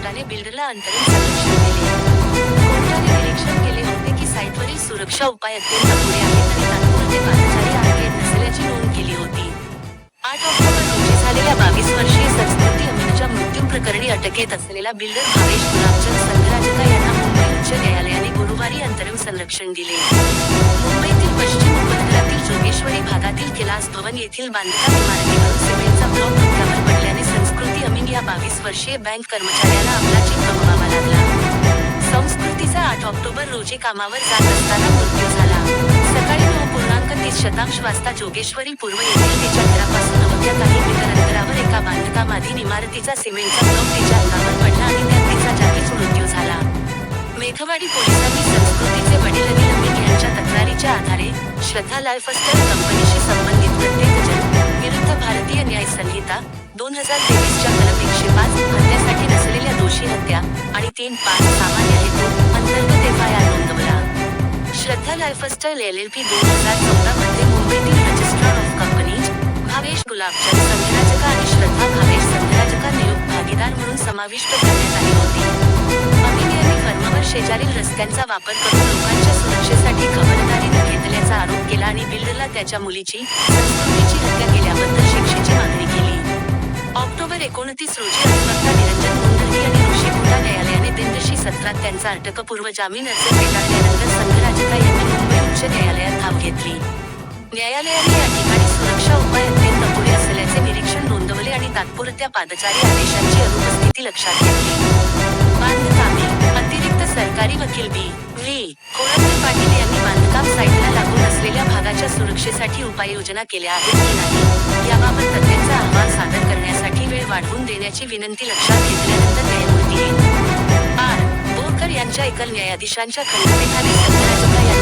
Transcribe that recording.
अंतरिम संरक्षण दिले. कोर्टाने निरीक्षण केले होते की साईटवरील सुरक्षा उपाय अत्यंत पुढे आहेत आणि तात्पुरते पादचारी आरोग्य नसल्याची नोंद केली होती? आठ ऑक्टोबर रोजी झालेल्या बावीस वर्षीय संस्कृती अमीनच्या मृत्यू प्रकरणी अटकेत असलेला बिल्डर भावेश गुलाबचंद संघराजका यांना मुंबई उच्च न्यायालयाने गुरुवारी अंतरिम संरक्षण दिले. मुंबईतील पश्चिम उपनगरातील जोगेश्वरी भागातील कैलास भवन येथील बांधकाम इमारतीवरून सिमेंटचा ब्लॉक धक्क्यावर या बावीस वर्षीय बँक कर्मचाऱ्याला आपलाची गमवावा लागला. संस्कृतीचा आठ ऑक्टोबर रोजी कामावर जात असताना मृत्यू झाला. सकाळी नऊ पूर्णांक तीस शतांश वाजता जोगेश्वरी पूर्व येथील चंद्रापासून अवघ्या काही मीटर अंतरावर एका बांधकामाधीन इमारतीचा सिमेंटचा कप तिच्या अंगावर पडला आणि त्यात तिचा जागीच मृत्यू झाला. मेघवाडी पोलिसांनी संस्कृतीचे वडील अनिल अमीन यांच्या तक्रारीच्या आधारे श्रद्धा लाईफस्टाईल कंपनीशी लाईफस्टाईल एल एल पी दोन हजार चौदा मध्ये मुंबईतील registrar of companies Bhavesh Gulabchand Sanghrajka आणि श्रद्धा भावेश संघराजका नियुक्त भागीदार म्हणून समाविष्ट करण्यात आली होती. अमीन यांनी फर्मवर शेजारील रस्त्यांचा वापर करून लोकांच्या सुरक्षेसाठी खबरदारी न घेतल्याचा आरोप केला आणि बिल्डरला त्याच्या मुलीची संस्कृतीची हत्या केल्याबद्दल शिक्षेची मागणी केली. ऑक्टोबर एकोणतीस रोजी अधिवक्ता निरंजन न्यायालयाने दिनदशी सत्रात त्यांचा अटकपूर्व जामीन अर्ज फेटाळल्यानंतर संघराजका यांनी मुंबई उच्च न्यायालयात धाव घेतली. न्यायालयाने या ठिकाणी सुरक्षा उपाय अत्यंत पुढे असल्याचे निरीक्षण नोंदवले आणि तात्पुरत्या पादचारी आदेशांची अनुपस्थिती लक्षात घेतली. बांधकामे अतिरिक्त सरकारी वकील बी व्ही कोळंबे पाटील यांनी बांधकाम साईटला लागून असलेल्या भागाच्या सुरक्षेसाठी उपाययोजना केल्या आहेत की नाही याबाबत तज्ज्ञांचा अहवाल सादर करण्यासाठी वेळ वाढवून देण्याची विनंती लक्षात घेतल्यानंतर सायकल न्यायाधीशांच्या खंडपीठाने